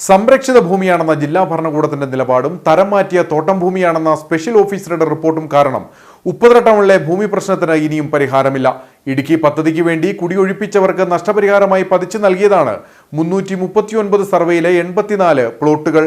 സംരക്ഷിത ഭൂമിയാണെന്ന ജില്ലാ ഭരണകൂടത്തിന്റെ നിലപാടും തരം മാറ്റിയ തോട്ടം ഭൂമിയാണെന്ന സ്പെഷ്യൽ ഓഫീസറുടെ റിപ്പോർട്ടും കാരണം. ഉപ്പുതറ ടൗണിലെ ഭൂമി പ്രശ്നത്തിന് ഇനിയും പരിഹാരമില്ല. ഇടുക്കി പദ്ധതിക്ക് വേണ്ടി കുടിയൊഴിപ്പിച്ചവർക്ക് നഷ്ടപരിഹാരമായി പതിച്ചു നൽകിയതാണ് മുന്നൂറ്റി മുപ്പത്തിയൊൻപത് സർവേയിലെ എൺപത്തിനാല് പ്ലോട്ടുകൾ.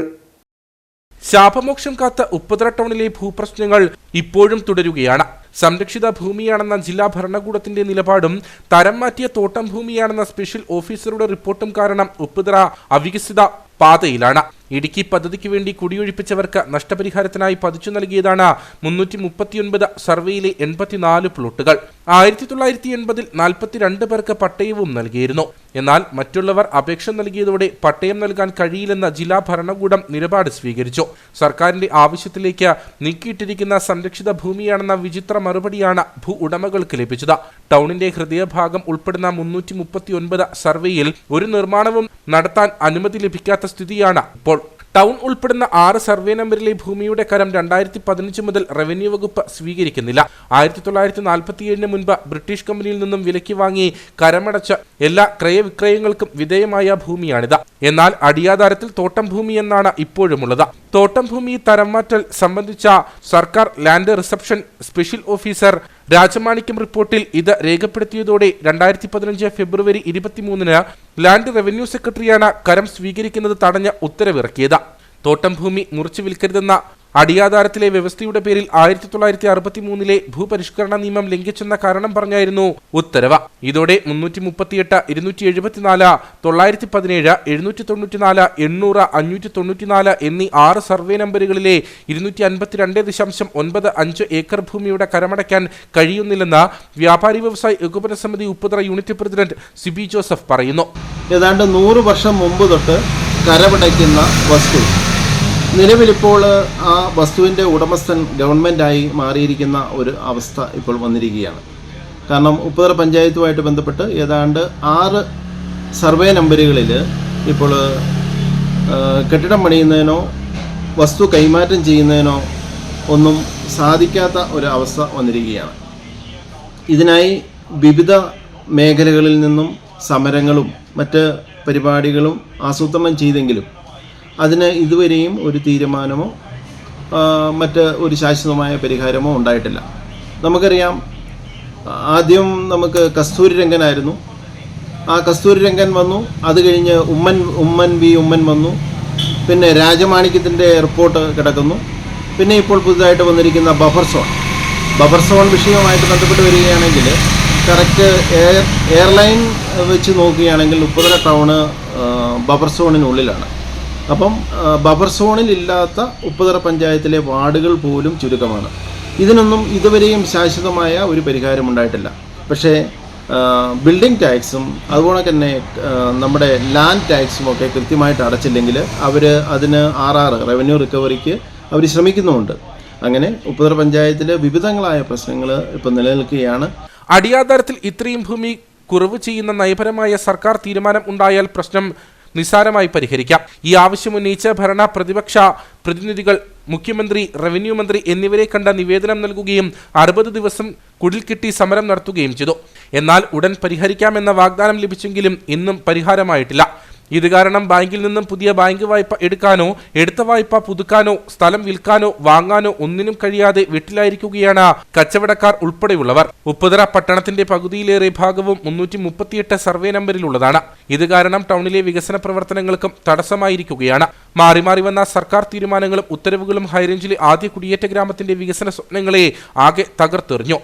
ശാപമോക്ഷം കാത്ത ഉപ്പുതറ ടൗണിലെ ഭൂപ്രശ്നങ്ങൾ ഇപ്പോഴും തുടരുകയാണ്. സംരക്ഷിത ഭൂമിയാണെന്ന ജില്ലാ ഭരണകൂടത്തിന്റെ നിലപാടും തരം മാറ്റിയ തോട്ടം ഭൂമിയാണെന്ന സ്പെഷ്യൽ ഓഫീസറുടെ റിപ്പോർട്ടും കാരണം ഉപ്പുതറ അവികസിത പാതയിലാണ്. ഇടുക്കി പദ്ധതിക്ക് വേണ്ടി കുടിയൊഴിപ്പിച്ചവർക്ക് നഷ്ടപരിഹാരത്തിനായി പതിച്ചു നൽകിയതാണ് മുന്നൂറ്റി മുപ്പത്തിയൊൻപത് സർവേയിലെ എൺപത്തിനാല് പ്ലോട്ടുകൾ. ആയിരത്തി തൊള്ളായിരത്തി എൺപതിൽ നാൽപ്പത്തിരണ്ട് പേർക്ക് പട്ടയവും നൽകിയിരുന്നു. എന്നാൽ മറ്റുള്ളവർ അപേക്ഷ നൽകിയതോടെ പട്ടയം നൽകാൻ കഴിയില്ലെന്ന ജില്ലാ ഭരണകൂടം നിലപാട് സ്വീകരിച്ചു. സർക്കാരിന്റെ ആവശ്യത്തിലേക്ക് നീക്കിയിട്ടിരിക്കുന്ന സംരക്ഷിത ഭൂമിയാണെന്ന വിചിത്ര മറുപടിയാണ് ഭൂ ഉടമകൾക്ക് ലഭിച്ചത്. ടൗണിന്റെ ഹൃദയഭാഗം ഉൾപ്പെടുന്ന മുന്നൂറ്റി സർവേയിൽ ഒരു നിർമ്മാണവും നടത്താൻ അനുമതി ലഭിക്കാത്ത സ്ഥിതിയാണ് ഇപ്പോൾ ടൗൺ ഉൾപ്പെടുന്ന ആറ് സർവേ നമ്പറിലെ ഭൂമിയുടെ കരം രണ്ടായിരത്തി പതിനഞ്ച് മുതൽ റവന്യൂ വകുപ്പ് സ്വീകരിക്കുന്നില്ല. ആയിരത്തി തൊള്ളായിരത്തി നാൽപ്പത്തിയേഴിന് മുൻപ് ബ്രിട്ടീഷ് കമ്പനിയിൽ നിന്നും വിലയ്ക്ക് വാങ്ങി കരമടച്ച എല്ലാ ക്രയവിക്രയങ്ങൾക്കും വിധേയമായ ഭൂമിയാണിത്. എന്നാൽ അടിയാധാരത്തിൽ തോട്ടം ഭൂമി എന്നാണ് ഇപ്പോഴുമുള്ളത്. തോട്ടം ഭൂമി തരം മാറ്റൽ സംബന്ധിച്ച സർക്കാർ land reception special officer Rajamanickam റിപ്പോർട്ടിൽ ഇത് രേഖപ്പെടുത്തിയതോടെ രണ്ടായിരത്തി പതിനഞ്ച് ഫെബ്രുവരി ഇരുപത്തിമൂന്നിന് ലാൻഡ് റവന്യൂ സെക്രട്ടറിയാണ് കരം സ്വീകരിക്കുന്നത് തടഞ്ഞ് ഉത്തരവിറക്കിയത്. തോട്ടം ഭൂമി മുറിച്ചു വിൽക്കരുതെന്ന അടിയാധാരത്തിലെ വ്യവസ്ഥയുടെ പേരിൽ ആയിരത്തി തൊള്ളായിരത്തി അറുപത്തി മൂന്നിലെ ഭൂപരിഷ്കരണ നിയമം ലംഘിച്ചെന്ന കാരണം പറഞ്ഞായിരുന്നു ഉത്തരവ്. ഇതോടെ മുന്നൂറ്റി മുപ്പത്തിയെട്ട് ഇരുന്നൂറ്റി എഴുപത്തിനാല് തൊള്ളായിരത്തി പതിനേഴ് എഴുന്നൂറ്റി തൊണ്ണൂറ്റിനാല് എണ്ണൂറ് അഞ്ഞൂറ്റി തൊണ്ണൂറ്റിനാല് എന്നീ ആറ് സർവേ നമ്പറുകളിലെ ഇരുന്നൂറ്റി അൻപത്തിരണ്ട് ദശാംശം ഒൻപത് അഞ്ച് ഏക്കർ ഭൂമിയുടെ കരമടയ്ക്കാൻ കഴിയുന്നില്ലെന്ന് വ്യാപാരി വ്യവസായ ഏകോപന സമിതി ഉപ്പുതറ യൂണിറ്റ് പ്രസിഡന്റ് സിബി ജോസഫ് പറയുന്നു. ഏതാണ്ട് നൂറ് വർഷം മുമ്പ് തൊട്ട് കരമടയ്ക്കുന്ന വസ്തു. നിലവിലിപ്പോൾ ആ വസ്തുവിന്റെ ഉടമസ്ഥൻ ഗവൺമെന്റായി മാറിയിരിക്കുന്ന ഒരു അവസ്ഥ ഇപ്പോൾ വന്നിരിക്കുകയാണ്. കാരണം ഉപ്പുതറ പഞ്ചായത്തുമായിട്ട് ബന്ധപ്പെട്ട് ഏതാണ്ട് ആറ് സർവേ നമ്പറുകളിൽ ഇപ്പോൾ കെട്ടിടം പണിയുന്നതിനോ വസ്തു കൈമാറ്റം ചെയ്യുന്നതിനോ ഒന്നും സാധിക്കാത്ത ഒരു അവസ്ഥ വന്നിരിക്കുകയാണ്. ഇതിനായി വിവിധ മേഖലകളിൽ നിന്നും സമരങ്ങളും മറ്റ് പരിപാടികളും ആസൂത്രണം ചെയ്തെങ്കിലും അതിന് ഇതുവരെയും ഒരു തീരുമാനമോ മറ്റ് ഒരു ശാശ്വതമായ പരിഹാരമോ ഉണ്ടായിട്ടില്ല. നമുക്കറിയാം ആദ്യം നമുക്ക് കസ്തൂരി രംഗനായിരുന്നു. ആ കസ്തൂരി രംഗൻ വന്നു. അത് കഴിഞ്ഞ് ഉമ്മൻ ഉമ്മൻ വി ഉമ്മൻ വന്നു. പിന്നെ രാജമാണിക്യത്തിന്റെ റിപ്പോർട്ട് കിടക്കുന്നു. പിന്നെ ഇപ്പോൾ പുതുതായിട്ട് വന്നിരിക്കുന്ന ബഫർ സോൺ. ബഫർ സോൺ വിഷയവുമായിട്ട് ബന്ധപ്പെട്ട് വരികയാണെങ്കിൽ കറക്റ്റ് എയർ എയർലൈൻ വെച്ച് നോക്കുകയാണെങ്കിൽ മുപ്പതര ടൗണ് ബഫർ സോണിനുള്ളിലാണ്. അപ്പം ബഫർ സോണിൽ ഇല്ലാത്ത ഉപ്പുതറ പഞ്ചായത്തിലെ വാർഡുകൾ പോലും ചുരുക്കമാണ്. ഇതിനൊന്നും ഇതുവരെയും ശാശ്വതമായ ഒരു പരിഹാരം ഉണ്ടായിട്ടില്ല. പക്ഷേ ബിൽഡിംഗ് ടാക്സും അതുപോലെ തന്നെ നമ്മുടെ ലാൻഡ് ടാക്സും ഒക്കെ കൃത്യമായിട്ട് അടച്ചില്ലെങ്കിൽ അവർ അതിന് ആർ ആർ റവന്യൂ റിക്കവറിക്ക് അവർ ശ്രമിക്കുന്നുമുണ്ട്. അങ്ങനെ ഉപ്പുതറ പഞ്ചായത്തിലെ വിവിധങ്ങളായ പ്രശ്നങ്ങൾ ഇപ്പം നിലനിൽക്കുകയാണ്. അടിയാധാരത്തിൽ ഇത്രയും ഭൂമി കുറവ് ചെയ്യുന്ന നയപരമായ സർക്കാർ തീരുമാനം ഉണ്ടായാൽ പ്രശ്നം നിസ്സാരമായി പരിഹരിക്കാം. ഈ ആവശ്യം ഉന്നയിച്ച ഭരണ പ്രതിപക്ഷ പ്രതിനിധികൾ മുഖ്യമന്ത്രി റവന്യൂ മന്ത്രി എന്നിവരെ കണ്ട നിവേദനം നൽകുകയും അറുപത് ദിവസം കുടിൽ കിട്ടി സമരം നടത്തുകയും ചെയ്തു. എന്നാൽ ഉടൻ പരിഹരിക്കാമെന്ന വാഗ്ദാനം ലഭിച്ചെങ്കിലും ഇന്നും പരിഹാരമായിട്ടില്ല. ഇത് കാരണം ബാങ്കിൽ നിന്നും പുതിയ ബാങ്ക് വായ്പ എടുക്കാനോ എടുത്ത വായ്പ പുതുക്കാനോ സ്ഥലം വിൽക്കാനോ വാങ്ങാനോ ഒന്നിനും കഴിയാതെ വീട്ടിലായിരിക്കുകയാണ് കച്ചവടക്കാർ ഉൾപ്പെടെയുള്ളവർ. ഉപ്പുതറ പട്ടണത്തിന്റെ പകുതിയിലേറെ ഭാഗവും മുന്നൂറ്റി മുപ്പത്തിയെട്ട് സർവേ നമ്പറിലുള്ളതാണ്. ഇത് കാരണം ടൗണിലെ വികസന പ്രവർത്തനങ്ങൾക്കും തടസ്സമായിരിക്കുകയാണ്. മാറി മാറി വന്ന സർക്കാർ തീരുമാനങ്ങളും ഉത്തരവുകളും ഹൈറേഞ്ചിലെ ആദ്യ കുടിയേറ്റ ഗ്രാമത്തിന്റെ വികസന സ്വപ്നങ്ങളെ ആകെ തകർത്തെറിഞ്ഞു.